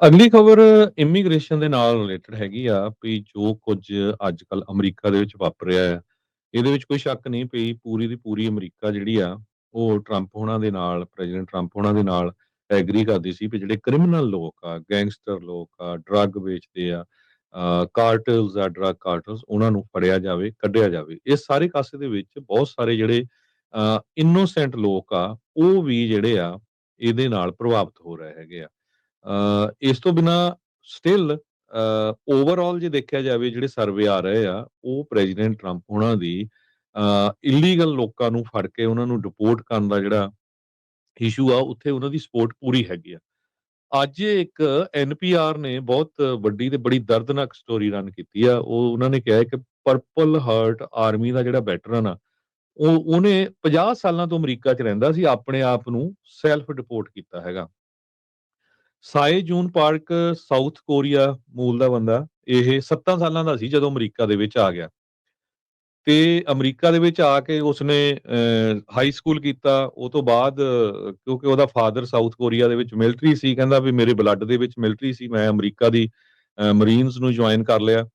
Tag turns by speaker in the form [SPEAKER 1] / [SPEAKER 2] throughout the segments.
[SPEAKER 1] ਅਗਲੀ ਖਬਰ ਇਮੀਗ੍ਰੇਸ਼ਨ ਦੇ ਨਾਲ ਰਿਲੇਟਡ ਹੈਗੀ ਆ ਵੀ ਜੋ ਕੁਝ ਅੱਜ-ਕੱਲ੍ਹ ਅਮਰੀਕਾ ਦੇ ਵਿੱਚ ਵਾਪਰ ਰਿਹਾ ਹੈ, ਇਹਦੇ ਵਿੱਚ ਕੋਈ ਸ਼ੱਕ ਨਹੀਂ ਵੀ ਪੂਰੀ ਦੀ ਪੂਰੀ ਅਮਰੀਕਾ ਜਿਹੜੀ ਆ, ਉਹ ਟਰੰਪ ਹੋਣਾ ਦੇ ਨਾਲ ਪ੍ਰੈਜ਼ੀਡੈਂਟ ਟਰੰਪ ਹੋਣਾ ਦੇ ਨਾਲ ਐਗਰੀ ਕਰਦੀ ਸੀ ਵੀ ਜਿਹੜੇ ਕ੍ਰਿਮੀਨਲ ਲੋਕ ਆ, ਗੈਂਗਸਟਰ ਲੋਕ ਆ, ਡਰੱਗ ਵੇਚਦੇ ਆ, ਅ, ਕਾਰਟਲਸ ਆ, ਡਰੱਗ ਕਾਰਟਲਸ ਉਹਨਾਂ ਨੂੰ ਫੜਿਆ ਜਾਵੇ, ਕੱਢਿਆ ਜਾਵੇ। ਇਹ ਸਾਰੇ ਕਾਸੇ ਦੇ ਵਿੱਚ ਬਹੁਤ ਸਾਰੇ ਜਿਹੜੇ ਇਨੋਸੈਂਟ ਲੋਕ ਆ, ਉਹ ਵੀ ਜਿਹੜੇ ਆ, ਇਹਦੇ ਨਾਲ ਪ੍ਰਭਾਵਿਤ ਹੋ ਰਹੇ ਹੈਗੇ ਆ। ਇਸ ਤੋਂ ਬਿਨਾਂ ਸਟਿਲ ਅ, ਓਵਰਆਲ ਜੇ ਦੇਖਿਆ ਜਾਵੇ ਜਿਹੜੇ ਸਰਵੇ ਆ ਰਹੇ ਆ, ਉਹ ਪ੍ਰੈਜ਼ੀਡੈਂਟ ਟਰੰਪ ਉਹਨਾਂ ਦੀ ਅ, ਇਲੀਗਲ ਲੋਕਾਂ ਨੂੰ ਫੜ ਕੇ ਉਹਨਾਂ ਨੂੰ ਡਿਪੋਰਟ ਕਰਨ ਦਾ ਜਿਹੜਾ ਇਸ਼ੂ ਆ, ਉੱਥੇ ਉਹਨਾਂ ਦੀ ਸਪੋਰਟ ਪੂਰੀ ਹੈਗੀ ਆ। ਅੱਜ ਇੱਕ ਐਨਪੀਆਰ ਨੇ ਬਹੁਤ ਵੱਡੀ ਤੇ ਬੜੀ ਦਰਦਨਾਕ ਸਟੋਰੀ ਰਨ ਕੀਤੀ ਆ। ਉਹ ਉਹਨਾਂ ਨੇ ਕਿਹਾ ਕਿ ਪਰਪਲ ਹਾਰਟ ਆਰਮੀ ਦਾ ਜਿਹੜਾ ਵੈਟਰਨ ਆ, ਉਹ ਉਹਨੇ 50 ਸਾਲਾਂ ਤੋਂ ਅਮਰੀਕਾ 'ਚ ਰਹਿੰਦਾ ਸੀ, ਆਪਣੇ ਆਪ ਨੂੰ ਸੈਲਫ ਡਿਪੋਰਟ ਕੀਤਾ ਹੈਗਾ। Sae Jun Park South Korea ਮੂਲ ਦਾ ਬੰਦਾ, ਇਹ 7 ਸਾਲਾਂ ਦਾ ਸੀ ਜਦੋਂ ਅਮਰੀਕਾ ਦੇ ਵਿੱਚ ਆ ਗਿਆ। ਤੇ ਅਮਰੀਕਾ ਦੇ ਵਿੱਚ ਆ ਕੇ ਉਸਨੇ ਅ, ਹਾਈ ਸਕੂਲ ਕੀਤਾ, ਉਹ ਤੋਂ ਬਾਅਦ ਕਿਉਂਕਿ ਉਹਦਾ ਫਾਦਰ ਸਾਊਥ ਕੋਰੀਆ ਦੇ ਵਿੱਚ ਮਿਲਟਰੀ ਸੀ, ਕਹਿੰਦਾ ਵੀ ਮੇਰੇ ਬਲੱਡ ਦੇ ਵਿੱਚ ਮਿਲਟਰੀ ਸੀ, ਮੈਂ ਅਮਰੀਕਾ ਦੀ ਅ, ਮਰੀਨਸ ਨੂੰ ਜੁਆਇਨ ਕਰ ਲਿਆ।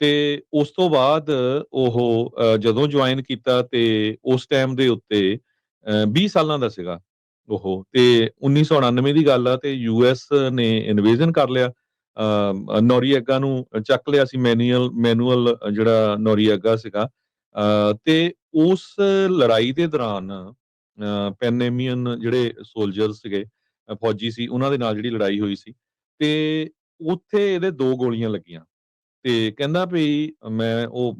[SPEAKER 1] ਤੇ ਉਸ ਤੋਂ ਬਾਅਦ ਉਹ ਜਦੋਂ ਜੁਆਇਨ ਕੀਤਾ ਤੇ ਉਸ ਟਾਈਮ ਦੇ ਉੱਤੇ ਅ, 20 ਸਾਲਾਂ ਦਾ ਸੀਗਾ ਉਹ ਤੇ 1999 ਦੀ ਗੱਲ ਆ ਤੇ ਯੂਐਸ ਨੇ ਇਨਵੇਜ਼ਨ ਕਰ ਲਿਆ। ਅ, ਨੋਰੀਏਗਾ ਨੂੰ ਚੱਕ ਲਿਆ ਸੀ ਮੈਨੂਅਲ ਮੈਨੂਅਲ ਜਿਹੜਾ ਨੋਰੀਏਗਾ ਸੀਗਾ। ਤੇ ਉਸ ਲੜਾਈ ਦੇ ਦੌਰਾਨ ਪੈਨੇਮੀਅਨ ਜਿਹੜੇ ਸੋਲਜਰ ਸੀਗੇ ਫੌਜੀ ਸੀ ਉਹਨਾਂ ਦੇ ਨਾਲ ਜਿਹੜੀ ਲੜਾਈ ਹੋਈ ਸੀ ਤੇ ਉੱਥੇ ਇਹਦੇ ਦੋ ਗੋਲੀਆਂ ਲੱਗੀਆਂ। ਤੇ ਕਹਿੰਦਾ ਵੀ ਮੈਂ ਉਹ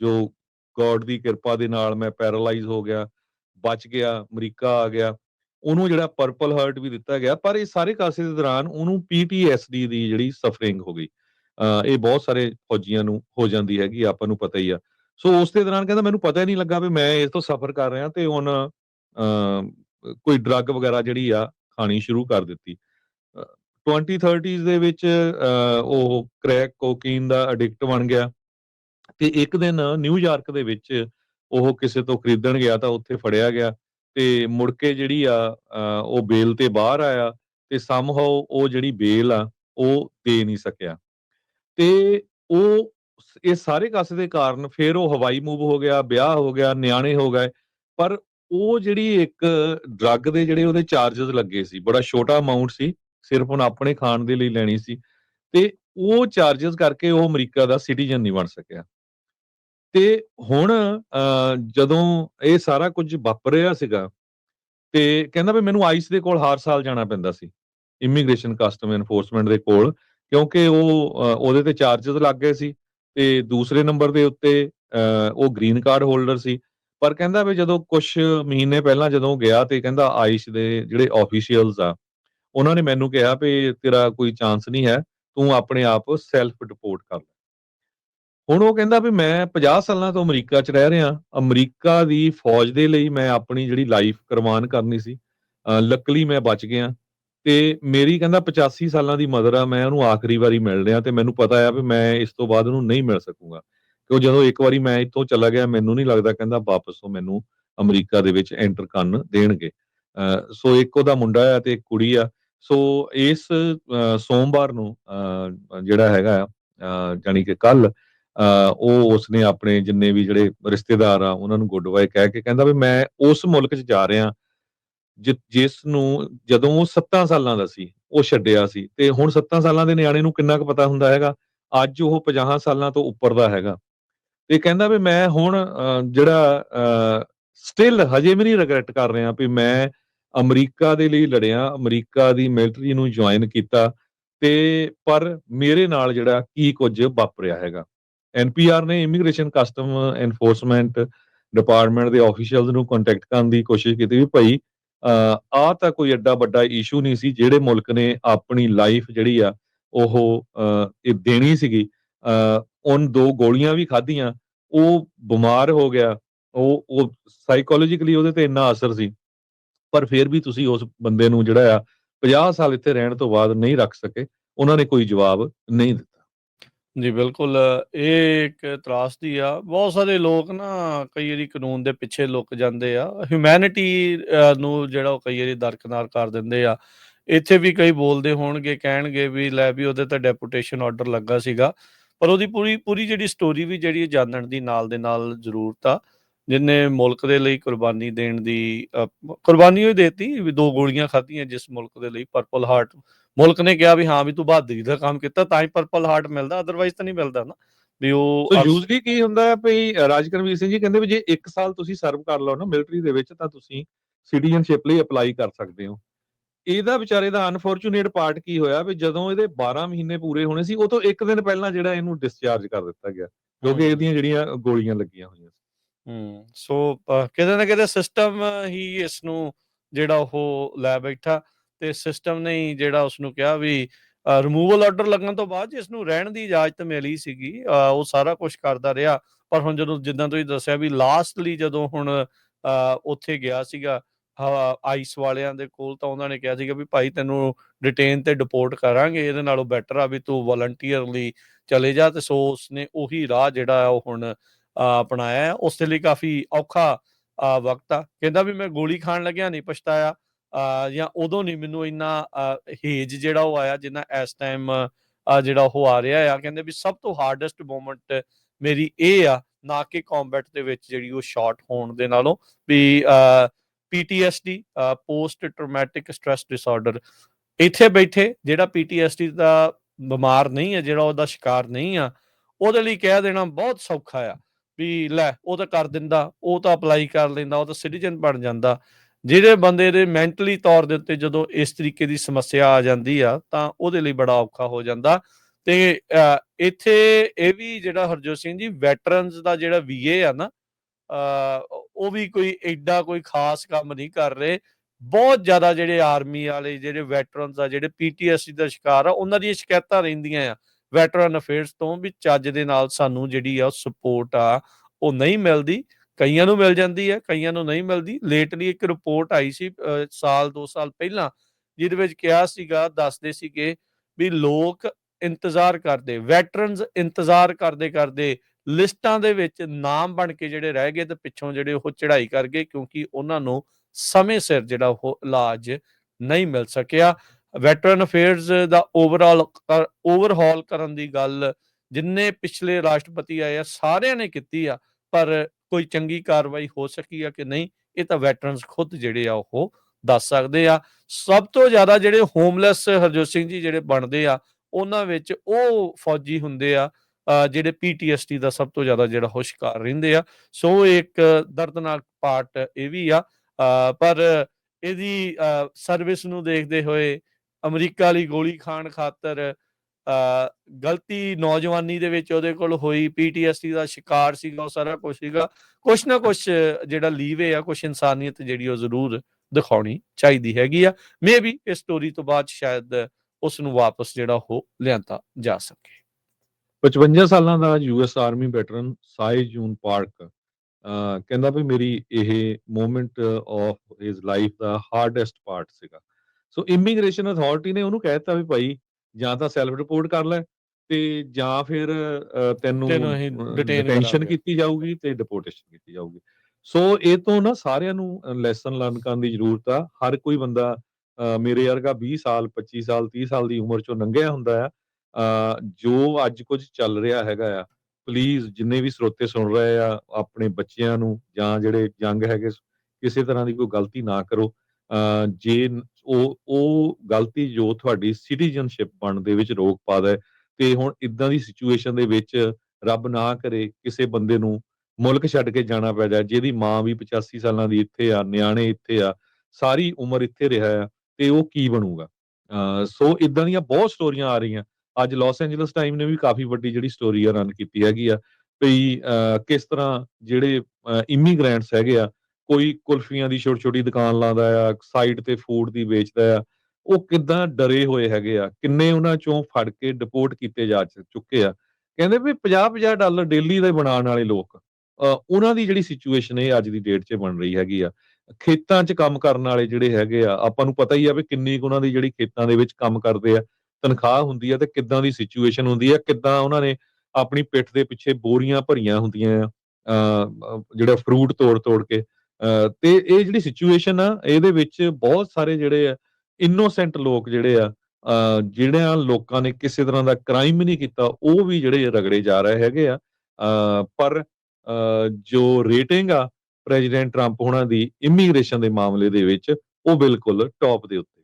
[SPEAKER 1] ਜੋ ਗੋਡ ਦੀ ਕਿਰਪਾ ਦੇ ਨਾਲ ਮੈਂ ਪੈਰਾਲਾਈਜ਼ ਹੋ ਗਿਆ, ਬਚ ਗਿਆ, ਅਮਰੀਕਾ ਆ ਗਿਆ। ਉਹਨੂੰ ਜਿਹੜਾ ਪਰਪਲ ਹਰਟ ਵੀ ਦਿੱਤਾ ਗਿਆ, ਪਰ ਇਹ ਸਾਰੇ ਕਾਸੇ ਦੇ ਦੌਰਾਨ ਉਹਨੂੰ ਪੀਟੀਐਸਡੀ ਦੀ ਜਿਹੜੀ ਸਫਰਿੰਗ ਹੋ ਗਈ। ਇਹ ਬਹੁਤ ਸਾਰੇ ਫੌਜੀਆਂ ਨੂੰ ਹੋ ਜਾਂਦੀ ਹੈਗੀ, ਆਪਾਂ ਨੂੰ ਪਤਾ ਹੀ ਆ। ਸੋ ਉਸ ਦੇ ਦੌਰਾਨ ਕਹਿੰਦਾ ਮੈਨੂੰ ਪਤਾ ਹੀ ਨਹੀਂ ਲੱਗਾ ਵੀ ਮੈਂ ਇਸ ਤੋਂ ਸਫਰ ਕਰ ਰਿਹਾ ਤੇ ਹੁਣ ਅ, ਕੋਈ ਡਰੱਗ ਵਗੈਰਾ ਜਿਹੜੀ ਆ ਖਾਣੀ ਸ਼ੁਰੂ ਕਰ ਦਿੱਤੀ। ਅ, 2030s ਦੇ ਵਿੱਚ ਅ, ਉਹ ਕ੍ਰੈਕ ਕੋਕੀਨ ਦਾ ਐਡਿਕਟ ਬਣ ਗਿਆ ਤੇ ਇੱਕ ਦਿਨ ਨਿਊਯਾਰਕ ਦੇ ਵਿੱਚ ਉਹ ਕਿਸੇ ਤੋਂ ਖਰੀਦਣ ਗਿਆ ਤਾਂ ਉੱਥੇ ਫੜਿਆ ਗਿਆ ਤੇ ਮੁੜ ਕੇ ਜਿਹੜੀ ਆ ਉਹ ਬੇਲ ਤੇ ਬਾਹਰ ਆਇਆ ਤੇ ਸਮਹਾਉ ਉਹ ਜਿਹੜੀ ਬੇਲ ਆ, ਉਹ ਦੇ ਨਹੀਂ ਸਕਿਆ। ਤੇ ਉਹ ਇਹ ਸਾਰੇ ਕਾਸੇ ਦੇ ਕਾਰਨ ਫਿਰ ਉਹ ਹਵਾਈ ਮੂਵ ਹੋ ਗਿਆ, ਵਿਆਹ ਹੋ ਗਿਆ, ਨਿਆਣੇ ਹੋ ਗਏ। ਪਰ ਉਹ ਜਿਹੜੀ ਇੱਕ ਡਰੱਗ ਦੇ ਜਿਹੜੇ ਉਹਦੇ ਚਾਰਜਸ ਲੱਗੇ ਸੀ, ਬੜਾ ਛੋਟਾ ਅਮਾਉਂਟ ਸੀ, ਸਿਰਫ ਉਹਨੇ ਆਪਣੇ ਖਾਣ ਦੇ ਲਈ ਲੈਣੀ ਸੀ ਤੇ ਉਹ ਚਾਰਜਸ ਕਰਕੇ ਉਹ ਅਮਰੀਕਾ ਦਾ ਸਿਟੀਜ਼ਨ ਨਹੀਂ ਬਣ ਸਕਿਆ। ਤੇ ਹੁਣ ਅ, ਜਦੋਂ ਇਹ ਸਾਰਾ ਕੁਝ ਵਾਪਰ ਰਿਹਾ ਸੀਗਾ ਤੇ ਕਹਿੰਦਾ ਵੀ ਮੈਨੂੰ ਆਈਸ ਦੇ ਕੋਲ ਹਰ ਸਾਲ ਜਾਣਾ ਪੈਂਦਾ ਸੀ। ਇਮੀਗ੍ਰੇਸ਼ਨ ਕਸਟਮ ਐਨਫੋਰਸਮੈਂਟ ਦੇ ਕੋਲ ਕਿਉਂਕਿ ਉਹ ਉਹਦੇ ਤੇ ਚਾਰਜਸ ਲੱਗ ਗਏ ਸੀ ਤੇ ਦੂਸਰੇ ਨੰਬਰ ਦੇ ਉੱਤੇ ਅ, ਉਹ ਗ੍ਰੀਨ ਕਾਰਡ ਹੋਲਡਰ ਸੀ। ਪਰ ਕਹਿੰਦਾ ਵੀ ਜਦੋਂ ਕੁਛ ਮਹੀਨੇ ਪਹਿਲਾਂ ਜਦੋਂ ਗਿਆ ਤੇ ਕਹਿੰਦਾ ਆਇਸ਼ ਦੇ ਜਿਹੜੇ ਆਫੀਸ਼ੀਅਲਸ ਆ, ਉਹਨਾਂ ਨੇ ਮੈਨੂੰ ਕਿਹਾ ਵੀ ਤੇਰਾ ਕੋਈ ਚਾਂਸ ਨਹੀਂ ਹੈ, ਤੂੰ ਆਪਣੇ ਆਪ ਸੈਲਫ ਡਿਪੋਰਟ ਕਰ ਲੈ। ਹੁਣ ਉਹ ਕਹਿੰਦਾ ਵੀ ਮੈਂ 50 ਸਾਲਾਂ ਤੋਂ ਅਮਰੀਕਾ 'ਚ ਰਹਿ ਰਿਹਾ, ਅਮਰੀਕਾ ਦੀ ਫੌਜ ਦੇ ਲਈ ਮੈਂ ਆਪਣੀ ਜਿਹੜੀ ਲਾਈਫ ਕੁਰਬਾਨ ਕਰਨੀ ਸੀ। ਲੱਕਲੀ ਮੈਂ ਬਚ ਗਿਆ ਤੇ ਮੇਰੀ ਕਹਿੰਦਾ 85 ਸਾਲਾਂ ਦੀ ਮਦਰ ਆ, ਮੈਂ ਉਹਨੂੰ ਆਖਰੀ ਵਾਰੀ ਮਿਲ ਰਿਹਾ ਤੇ ਮੈਨੂੰ ਪਤਾ ਆ ਵੀ ਮੈਂ ਇਸ ਤੋਂ ਬਾਅਦ ਉਹਨੂੰ ਨਹੀਂ ਮਿਲ ਸਕੂੰਗਾ। ਕਿਉਂ ਜਦੋਂ ਇੱਕ ਵਾਰੀ ਮੈਂ ਇੱਥੋਂ ਚਲਾ ਗਿਆ ਮੈਨੂੰ ਨਹੀਂ ਲੱਗਦਾ ਕਹਿੰਦਾ ਵਾਪਸ ਉਹ ਮੈਨੂੰ ਅਮਰੀਕਾ ਦੇ ਵਿੱਚ ਐਂਟਰ ਕਰਨ ਦੇਣਗੇ। ਅ, ਸੋ ਇੱਕ ਉਹਦਾ ਮੁੰਡਾ ਆ ਤੇ ਇੱਕ ਕੁੜੀ ਆ। ਸੋ ਇਸ ਸੋਮਵਾਰ ਨੂੰ ਅ, ਜਿਹੜਾ ਹੈਗਾ ਆ ਜਾਣੀ ਕਿ ਕੱਲ੍ਹ ਉਹ ਉਸਨੇ ਆਪਣੇ ਜਿੰਨੇ ਵੀ ਜਿਹੜੇ ਰਿਸ਼ਤੇਦਾਰ ਆ ਉਹਨਾਂ ਨੂੰ ਗੁੱਡ ਬਾਏ ਕਹਿ ਕੇ ਕਹਿੰਦਾ ਵੀ ਮੈਂ ਉਸ ਮੁਲਕ 'ਚ ਜਾ ਰਿਹਾ ਜਿ ਜਿਸ ਨੂੰ ਜਦੋਂ ਉਹ 7 ਸਾਲਾਂ ਦਾ ਸੀ, ਉਹ ਛੱਡਿਆ ਸੀ ਤੇ ਹੁਣ 7 ਸਾਲਾਂ ਦੇ ਨਿਆਣੇ ਨੂੰ ਕਿੰਨਾ ਕੁ ਪਤਾ ਹੁੰਦਾ ਹੈਗਾ। ਅੱਜ ਉਹ 50 ਸਾਲਾਂ ਤੋਂ ਉੱਪਰ ਦਾ ਹੈਗਾ ਤੇ ਕਹਿੰਦਾ ਵੀ ਮੈਂ ਹੁਣ ਅ, ਜਿਹੜਾ ਅ, ਸਟਿਲ ਹਜੇ ਵੀ ਨਹੀਂ ਰਿਗਰੈਟ ਕਰ ਰਿਹਾ ਵੀ ਮੈਂ ਅਮਰੀਕਾ ਦੇ ਲਈ ਲੜਿਆ, ਅਮਰੀਕਾ ਦੀ ਮਿਲਟਰੀ ਨੂੰ ਜੁਆਇਨ ਕੀਤਾ ਤੇ ਪਰ ਮੇਰੇ ਨਾਲ ਜਿਹੜਾ ਕੀ ਕੁਝ ਵਾਪਰਿਆ ਹੈਗਾ। ਐਨਪੀਆਰ ਨੇ ਇਮੀਗ੍ਰੇਸ਼ਨ ਕਸਟਮ ਐਨਫੋਰਸਮੈਂਟ ਡਿਪਾਰਟਮੈਂਟ ਦੇ ਆਫੀਸ਼ੀਅਲਸ ਨੂੰ ਕੰਟੈਕਟ ਕਰਨ ਦੀ ਕੋਸ਼ਿਸ਼ ਕੀਤੀ ਵੀ ਭਾਈ ਅ, ਆਹ ਤਾਂ ਕੋਈ ਐਡਾ ਵੱਡਾ ਇਸ਼ੂ ਨਹੀਂ ਸੀ ਜਿਹੜੇ ਮੁਲਕ ਨੇ ਆਪਣੀ ਲਾਈਫ ਜਿਹੜੀ ਆ ਉਹ ਇਹ ਦੇਣੀ ਸੀਗੀ ਅ, ਉਹਨ 2 ਗੋਲੀਆਂ ਵੀ ਖਾਧੀਆਂ, ਉਹ ਬਿਮਾਰ ਹੋ ਗਿਆ, ਉਹ ਉਹ ਸਾਈਕੋਲੋਜੀਕਲੀ ਉਹਦੇ ਤੇ ਇੰਨਾ ਅਸਰ ਸੀ। ਪਰ ਫਿਰ ਵੀ ਤੁਸੀਂ ਉਸ ਬੰਦੇ ਨੂੰ ਜਿਹੜਾ ਆ 50 ਸਾਲ ਇੱਥੇ ਰਹਿਣ ਤੋਂ ਬਾਅਦ ਨਹੀਂ ਰੱਖ ਸਕੇ। ਉਹਨਾਂ ਨੇ ਕੋਈ ਜਵਾਬ ਨਹੀਂ ਦਿੱਤਾ।
[SPEAKER 2] ਜੀ, ਬਿਲਕੁਲ ਇਹ ਇੱਕ ਤਰਾਸਦੀ ਆ। ਬਹੁਤ ਸਾਰੇ ਲੋਕ ਨਾ ਕਈ ਵਾਰੀ ਕਾਨੂੰਨ ਦੇ ਪਿੱਛੇ ਲੁਕ ਜਾਂਦੇ ਆ। ਹਿਊਮੈਨਿਟੀ ਨੂੰ ਜਿਹੜਾ ਉਹ ਕਈ ਵਾਰੀ ਦਰਕਿਨਾਰ ਕਰ ਦਿੰਦੇ ਆ। ਇੱਥੇ ਵੀ ਕਈ ਬੋਲਦੇ ਹੋਣਗੇ ਕਹਿਣਗੇ ਵੀ ਲੈ ਵੀ ਉਹਦੇ ਤਾਂ ਡੈਪੂਟੇਸ਼ਨ ਆਰਡਰ ਲੱਗਾ ਸੀਗਾ ਪਰ ਉਹਦੀ ਪੂਰੀ ਪੂਰੀ ਜਿਹੜੀ ਸਟੋਰੀ ਵੀ ਜਿਹੜੀ ਜਾਣਨ ਦੀ ਨਾਲ ਦੇ ਨਾਲ ਜ਼ਰੂਰਤ ਆ ਜਿਨੇ ਮੁਲਕ ਦੇ ਲਈ ਕੁਰਬਾਨੀ ਦੇਣ ਦੀ ਕੁਰਬਾਨੀ ਉਹ ਦੇਤੀ ਵੀ ਦੋ ਗੋਲੀਆਂ ਖਾਧੀਆਂ ਜਿਸ ਮੁਲਕ ਦੇ ਲਈ ਪਰਪਲ ਹਾਰਟ ਮੁਲਕ ਨੇ ਕਿਹਾ ਵੀ ਹਾਂ ਵੀ ਤੂੰ ਬਹਾਦਰੀ ਦਾ ਕੰਮ ਕੀਤਾ ਤਾਂ ਹੀ ਪਰਪਲ ਹਾਰਟ ਮਿਲਦਾ ਅਦਰਵਾਈਜ਼ ਤਾਂ ਨਹੀਂ ਮਿਲਦਾ ਨਾ। ਵੀ ਉਹ
[SPEAKER 1] ਸੋ ਯੂਜ਼ਲੀ ਕੀ ਹੁੰਦਾ ਹੈ ਭਈ ਰਾਜਕਰਮਵੀਰ ਸਿੰਘ ਜੀ ਕਹਿੰਦੇ ਵੀ ਜੇ 1 ਸਾਲ ਤੁਸੀਂ ਸਰਵ ਕਰ ਲਓ ਨਾ ਮਿਲਟਰੀ ਦੇ ਵਿੱਚ ਤਾਂ ਤੁਸੀਂ ਸਿਟੀਜ਼ਨਸ਼ਿਪ ਲਈ ਅਪਲਾਈ ਕਰ ਸਕਦੇ ਹੋ। ਇਹਦਾ ਵਿਚਾਰੇ ਦਾ ਅਨਫੋਰਚੂਨੇਟ ਪਾਰਟ ਕੀ ਹੋਇਆ ਵੀ ਜਦੋਂ ਇਹਦੇ 12 ਮਹੀਨੇ ਪੂਰੇ ਹੋਣੇ ਸੀ ਉਹ ਤੋਂ ਇੱਕ ਦਿਨ ਪਹਿਲਾਂ ਜਿਹੜਾ ਇਹਨੂੰ ਡਿਸਚਾਰਜ ਕਰ ਦਿੱਤਾ ਗਿਆ ਕਿਉਂਕਿ। ਇਹਦੀਆਂ ਜਿਹੜੀਆਂ ਗੋਲੀਆਂ ਲੱਗੀਆਂ ਹੋਈਆਂ ਸੀ।
[SPEAKER 2] ਹੂੰ ਸੋ ਕਿਤੇ ਨਾ ਕਿਤੇ ਸਿਸਟਮ ਹੀ ਇਸ ਨੂੰ ਜਿਹੜਾ ਉਹ ਲੈ ਬੈਠਾ। ਤੇ ਸਿਸਟਮ ਨੇ ਹੀ ਜਿਹੜਾ ਉਸ ਨੂੰ ਕਿਹਾ ਵੀ ਰਿਮੂਵਲ ਆਰਡਰ ਲੱਗਣ ਤੋਂ ਬਾਅਦ ਇਸ ਨੂੰ ਰਹਿਣ ਦੀ ਇਜਾਜ਼ਤ ਮਿਲੀ ਸੀਗੀ ਉਹ ਸਾਰਾ ਕੁਝ ਕਰਦਾ ਰਿਹਾ। ਪਰ ਹੁਣ ਜਦੋਂ ਜਿੱਦਾਂ ਤੁਸੀਂ ਦੱਸਿਆ ਵੀ ਲਾਸਟਲੀ ਜਦੋਂ ਹੁਣ ਅ, ਉੱਥੇ ਗਿਆ ਸੀਗਾ ਆਈਸ ਵਾਲਿਆਂ ਦੇ ਕੋਲ ਤਾਂ ਉਹਨਾਂ ਨੇ ਕਿਹਾ ਸੀਗਾ ਵੀ ਭਾਈ ਤੈਨੂੰ ਡਿਟੇਨ ਤੇ ਡਿਪੋਰਟ ਕਰਾਂਗੇ ਇਹਦੇ ਨਾਲੋਂ ਬੈਟਰ ਆ ਵੀ ਤੂੰ ਵਲੰਟੀਅਰਲੀ ਚਲੇ ਜਾ ਤੇ ਸੋ ਉਸਨੇ ਉਹੀ ਰਾਹ ਜਿਹੜਾ ਆ ਉਹ ਹੁਣ ਅਪਣਾਇਆ। ਹੈ। ਉਸ ਦੇ ਲਈ ਕਾਫੀ ਔਖਾ ਵਕਤ ਆ। ਕਹਿੰਦਾ ਵੀ ਮੈਂ ਗੋਲੀ ਖਾਣ ਲੱਗਿਆ ਨਹੀਂ ਪਛਤਾਇਆ। ਜਾਂ ਉਦੋਂ ਨਹੀਂ ਮੈਨੂੰ ਇੰਨਾ ਹੇਜ ਜਿਹੜਾ ਉਹ ਆਇਆ ਜਿੰਨਾ ਇਸ ਟਾਈਮ ਜਿਹੜਾ ਉਹ ਆ ਰਿਹਾ ਆ। ਕਹਿੰਦੇ ਵੀ ਸਭ ਤੋਂ ਹਾਰਡੈਸਟ ਮੂਮੈਂਟ ਮੇਰੀ ਇਹ ਆ, ਨਾ ਕਿ ਕੰਬੈਟ ਦੇ ਵਿੱਚ ਜਿਹੜੀ ਉਹ ਸ਼ਾਰਟ ਹੋਣ ਦੇ ਨਾਲੋਂ ਵੀ PTSD post traumatic stress disorder ਇੱਥੇ ਬੈਠੇ, ਜਿਹੜਾ ਪੀਟੀਐਸਡੀ ਦਾ ਬਿਮਾਰ ਨਹੀਂ ਹੈ ਜਿਹੜਾ ਉਹਦਾ ਸ਼ਿਕਾਰ ਨਹੀਂ ਆ, ਉਹਦੇ ਲਈ ਕਹਿ ਦੇਣਾ ਬਹੁਤ ਸੌਖਾ ਆ ਵੀ ਲੈ, ਉਹ ਤਾਂ ਕਰ ਦਿੰਦਾ, ਉਹ ਤਾਂ ਅਪਲਾਈ ਕਰ ਲੈਂਦਾ, ਉਹ ਤਾਂ ਸਿਟੀਜ਼ਨ ਬਣ ਜਾਂਦਾ। ਜਿਹੜੇ ਬੰਦੇ ਦੇ ਮੈਂਟਲੀ ਤੌਰ ਦੇ ਉੱਤੇ ਜਦੋਂ ਇਸ ਤਰੀਕੇ ਦੀ ਸਮੱਸਿਆ ਆ ਜਾਂਦੀ ਆ, ਤਾਂ ਉਹਦੇ ਲਈ ਬੜਾ ਔਖਾ ਹੋ ਜਾਂਦਾ। ਤੇ ਇੱਥੇ ਇਹ ਵੀ ਜਿਹੜਾ ਹਰਜੋਤ ਸਿੰਘ ਜੀ ਵੈਟਰਨਸ ਦਾ ਜਿਹੜਾ ਵੀਏ ਆ ਨਾ ਉਹ ਵੀ ਕੋਈ ਐਡਾ ਕੋਈ ਖਾਸ ਕੰਮ ਨਹੀਂ ਕਰ ਰਹੇ। ਬਹੁਤ ਜ਼ਿਆਦਾ ਜਿਹੜੇ ਆਰਮੀ ਵਾਲੇ, ਜਿਹੜੇ ਵੈਟਰਨਸ ਆ, ਜਿਹੜੇ ਪੀਟੀਐਸਡੀ ਦਾ ਸ਼ਿਕਾਰ ਆ, ਉਹਨਾਂ ਦੀਆਂ ਸ਼ਿਕਾਇਤਾਂ ਰਹਿੰਦੀਆਂ ਆ। ਵੈਟਰਨ ਅਫੇਅਰਸ ਤੋਂ ਵੀ ਚੱਜ ਦੇ ਨਾਲ ਸਾਨੂੰ ਜਿਹੜੀ ਆ ਸਪੋਰਟ ਆ, ਉਹ ਨਹੀਂ ਮਿਲਦੀ। ਕਈਆਂ ਨੂੰ ਮਿਲ ਜਾਂਦੀ ਹੈ, ਕਈਆਂ ਨੂੰ ਨਹੀਂ ਮਿਲਦੀ। ਲੇਟਲੀ ਇੱਕ ਰਿਪੋਰਟ ਆਈ ਸੀ ਸਾਲ 2 ਸਾਲ ਪਹਿਲਾਂ, ਜਿਹਦੇ ਵਿੱਚ ਕਿਹਾ ਸੀਗਾ, ਦੱਸਦੇ ਸੀਗੇ ਵੀ ਲੋਕ ਇੰਤਜ਼ਾਰ ਕਰਦੇ ਵੈਟਰਨਸ ਇੰਤਜ਼ਾਰ ਕਰਦੇ ਕਰਦੇ ਲਿਸਟਾਂ ਦੇ ਵਿੱਚ ਨਾਮ ਬਣ ਕੇ ਜਿਹੜੇ ਰਹਿ ਗਏ ਤੇ ਪਿੱਛੋਂ ਜਿਹੜੇ ਉਹ ਚੜ੍ਹਾਈ ਕਰ ਗਏ ਕਿਉਂਕਿ ਉਹਨਾਂ ਨੂੰ ਸਮੇਂ ਸਿਰ ਜਿਹੜਾ ਉਹ ਇਲਾਜ ਨਹੀਂ ਮਿਲ ਸਕਿਆ। ਵੈਟਰਨ ਅਫੇਅਰਸ ਦਾ ਓਵਰਆਲ ਓਵਰਹਾਲ ਕਰਨ ਦੀ ਗੱਲ ਜਿੰਨੇ ਪਿਛਲੇ ਰਾਸ਼ਟਰਪਤੀ ਆਏ ਆ, ਸਾਰਿਆਂ ਨੇ ਕੀਤੀ ਆ, ਪਰ ਕੋਈ ਚੰਗੀ ਕਾਰਵਾਈ ਹੋ ਸਕੀ ਆ ਕਿ ਨਹੀਂ ਇਹ ਤਾਂ ਵੈਟਰਨਸ ਖੁਦ ਜਿਹੜੇ ਆ ਉਹ ਦੱਸ ਸਕਦੇ ਆ। ਸਭ ਤੋਂ ਜ਼ਿਆਦਾ ਜਿਹੜੇ ਹੋਮਲੈਸ ਹਰਜੋਤ ਸਿੰਘ ਜੀ ਜਿਹੜੇ ਬਣਦੇ ਆ ਉਹਨਾਂ ਵਿੱਚ ਉਹ ਫੌਜੀ ਹੁੰਦੇ ਆ ਅ, ਜਿਹੜੇ ਪੀਟੀਐਸਡੀ ਦਾ ਸਭ ਤੋਂ ਜ਼ਿਆਦਾ ਜਿਹੜਾ ਉਹ ਸ਼ਿਕਾਰ ਰਹਿੰਦੇ ਆ। ਸੋ ਇੱਕ ਦਰਦਨਾਕ ਪਾਰਟ ਇਹ ਵੀ ਆ। ਪਰ ਇਹਦੀ ਸਰਵਿਸ ਨੂੰ ਦੇਖਦੇ ਹੋਏ ਅਮਰੀਕਾ ਲਈ ਗੋਲੀ ਖਾਣ ਖਾਤਰ ਗਲਤੀ ਨੌਜਵਾਨੀ ਦੇ ਵਿੱਚ ਉਹਦੇ ਕੋਲ ਹੋਈ ਪੀਟੀਐਸਡੀ ਦਾ ਸ਼ਿਕਾਰ ਸੀਗਾ, ਉਹ ਸਾਰਾ ਕੁਝ ਸੀਗਾ। ਕੁਛ ਨਾ ਕੁਛ ਜਿਹੜਾ ਲੀਵੇ ਆ ਕੁਛ ਇਨਸਾਨੀਅਤ ਜਿਹੜੀ ਉਹ ਜ਼ਰੂਰ ਦਿਖਾਉਣੀ ਚਾਹੀਦੀ ਹੈਗੀ ਆ। ਮੇ ਵੀ ਇਸ ਸਟੋਰੀ ਤੋਂ ਬਾਅਦ ਸ਼ਾਇਦ ਉਸ ਨੂੰ ਵਾਪਸ ਜਿਹੜਾ ਉਹ ਲਿਆਂਦਾ ਜਾ ਸਕੇ।
[SPEAKER 1] 55 ਸਾਲਾਂ ਦਾ US army veteran Sai Joon Park ਕਹਿੰਦਾ ਵੀ ਮੇਰੀ ਇਹ ਮੂਮੈਂਟ ਆਫ ਹਿਸ ਲਾਈਫ ਦਾ ਹਾਰਡੈਸਟ ਪਾਰਟ ਸੀਗਾ। ਸੋ ਇਮੀਗ੍ਰੇਸ਼ਨ ਅਥਾਰਟੀ ਨੇ ਉਹਨੂੰ ਕਹਿ ਦਿੱਤਾ ਵੀ ਭਾਈ ਜਾਂ ਤਾਂ ਸੈਲਫ ਰਿਪੋਰਟ ਕਰ ਲੈ ਤੇ ਜਾਂ ਫਿਰ ਤੈਨੂੰ
[SPEAKER 2] ਕਰਾਂਗੇ।
[SPEAKER 1] ਕੀਤੀ ਜਾਊਗੀ ਤੇ ਡਿਪੋਰਟੇਸ਼ਨ ਕੀਤੀ ਜਾਊਗੀ ਸੋ ਇਹ ਤੋਂ ਨਾ ਸਾਰਿਆਂ ਨੂੰ ਲੈਸਨ ਲਰਨ ਕਰਨ ਦੀ ਜ਼ਰੂਰਤ ਆ ਹਰ ਕੋਈ ਬੰਦਾ ਮੇਰੇ ਵਰਗਾ 20 ਸਾਲ 25 ਸਾਲ 30 ਸਾਲ ਦੀ ਉਮਰ ਚੋਂ ਲੰਘਿਆ ਹੁੰਦਾ ਆ ਜੋ ਅੱਜ ਕੁਝ ਚੱਲ ਰਿਹਾ ਹੈਗਾ ਆ ਪਲੀਜ਼ ਜਿੰਨੇ ਵੀ ਸਰੋਤੇ ਸੁਣ ਰਹੇ ਆ ਆਪਣੇ ਬੱਚਿਆਂ ਨੂੰ ਜਾਂ ਜਿਹੜੇ ਯੰਗ ਹੈਗੇ ਕਿਸੇ ਤਰ੍ਹਾਂ ਦੀ ਕੋਈ ਗਲਤੀ ਨਾ ਕਰੋ ਜੇ ਉਹ ਉਹ ਗਲਤੀ ਜੋ ਤੁਹਾਡੀ ਸਿਟੀਜ਼ਨਸ਼ਿਪ ਬਣਨ ਦੇ ਵਿੱਚ ਰੋਕ ਪਾਦਾ ਤੇ ਹੁਣ ਇਦਾਂ ਦੀ ਸਿਚੁਏਸ਼ਨ ਦੇ ਵਿੱਚ ਰੱਬ ਨਾ ਕਰੇ ਕਿਸੇ ਬੰਦੇ ਨੂੰ ਮੁਲਕ ਛੱਡ ਕੇ ਜਾਣਾ ਪੈ ਜਾਏ ਜਿਹਦੀ ਮਾਂ ਵੀ 85 ਸਾਲਾਂ ਦੀ ਇੱਥੇ ਆ ਨਿਆਣੇ ਇੱਥੇ ਆ ਸਾਰੀ ਉਮਰ ਇੱਥੇ ਰਿਹਾ ਆ ਤੇ ਉਹ ਕੀ ਬਣੂਗਾ? ਅਹ, ਸੋ ਇਦਾਂ ਦੀਆਂ ਬਹੁਤ ਸਟੋਰੀਆਂ ਆ ਰਹੀਆਂ। ਅੱਜ ਲਾਸ ਐਂਜਲਸ ਟਾਈਮ ਨੇ ਵੀ ਕਾਫੀ ਵੱਡੀ ਜਿਹੜੀ ਸਟੋਰੀ ਆ ਰਨ ਕੀਤੀ ਹੈਗੀ ਆ ਵੀ ਅਹ, ਕਿਸ ਤਰ੍ਹਾਂ ਜਿਹੜੇ ਇਮੀਗ੍ਰੈਂਟਸ ਹੈਗੇ ਆ ਕੋਈ ਕੁਲਫੀਆਂ ਦੀ ਛੋਟੀ ਛੋਟੀ ਦੁਕਾਨ ਲਾਉਂਦਾ ਆ ਸਾਈਡ ਤੇ ਫੂਡ ਦੀ ਵੇਚਦਾ ਆ, ਉਹ ਕਿੱਦਾਂ ਡਰੇ ਹੋਏ ਹੈਗੇ ਆ, ਕਿੰਨੇ ਉਹਨਾਂ ਚੋਂ ਫੜ ਕੇ ਡਿਪੋਰਟ ਕੀਤੇ ਜਾ ਚੁੱਕੇ ਆ। ਕਹਿੰਦੇ ਵੀ 50-50 ਡਾਲਰ ਡੇਲੀ ਦੇ ਬਣਾਉਣ ਵਾਲੇ ਲੋਕ ਉਹਨਾਂ ਦੀ ਜਿਹੜੀ ਸਿਚੁਏਸ਼ਨ ਇਹ ਅੱਜ ਦੀ ਡੇਟ 'ਚ ਬਣ ਰਹੀ ਹੈਗੀ ਆ। ਖੇਤਾਂ 'ਚ ਕੰਮ ਕਰਨ ਵਾਲੇ ਜਿਹੜੇ ਹੈਗੇ ਆ, ਆਪਾਂ ਨੂੰ ਪਤਾ ਹੀ ਆ ਵੀ ਕਿੰਨੀ ਕੁ ਉਹਨਾਂ ਦੀ ਜਿਹੜੀ ਖੇਤਾਂ ਦੇ ਵਿੱਚ ਕੰਮ ਕਰਦੇ ਆ, ਤਨਖਾਹ ਹੁੰਦੀ ਆ ਤੇ ਕਿੱਦਾਂ ਦੀ ਸਿਚੁਏਸ਼ਨ ਹੁੰਦੀ ਆ, ਕਿੱਦਾਂ ਉਹਨਾਂ ਨੇ ਆਪਣੀ ਪਿੱਠ ਦੇ ਪਿੱਛੇ ਬੋਰੀਆਂ ਭਰੀਆਂ ਹੁੰਦੀਆਂ ਆ ਜਿਹੜਾ ਫਰੂਟ ਤੋੜ ਤੋੜ ਕੇ। ਤੇ ਇਹ ਜਿਹੜੀ ਸਿਚੁਏਸ਼ਨ ਆ, ਇਹਦੇ ਵਿੱਚ ਬਹੁਤ ਸਾਰੇ ਜਿਹੜੇ ਆ ਇਨੋਸੈਂਟ ਲੋਕ ਜਿਹੜੇ ਆ ਜਿਹੜਿਆਂ ਲੋਕਾਂ ਨੇ ਕਿਸੇ ਤਰ੍ਹਾਂ ਦਾ ਕ੍ਰਾਈਮ ਨਹੀਂ ਕੀਤਾ, ਉਹ ਵੀ ਜਿਹੜੇ ਰਗੜੇ ਜਾ ਰਹੇ ਹੈਗੇ ਆ। ਪਰ ਜੋ ਰੇਟਿੰਗ ਆ ਪ੍ਰੈਜ਼ੀਡੈਂਟ ਟਰੰਪ ਹੋਣਾ ਦੀ ਇਮੀਗ੍ਰੇਸ਼ਨ ਦੇ ਮਾਮਲੇ ਦੇ ਵਿੱਚ, ਉਹ ਬਿਲਕੁਲ ਟੌਪ ਦੇ ਉੱਤੇ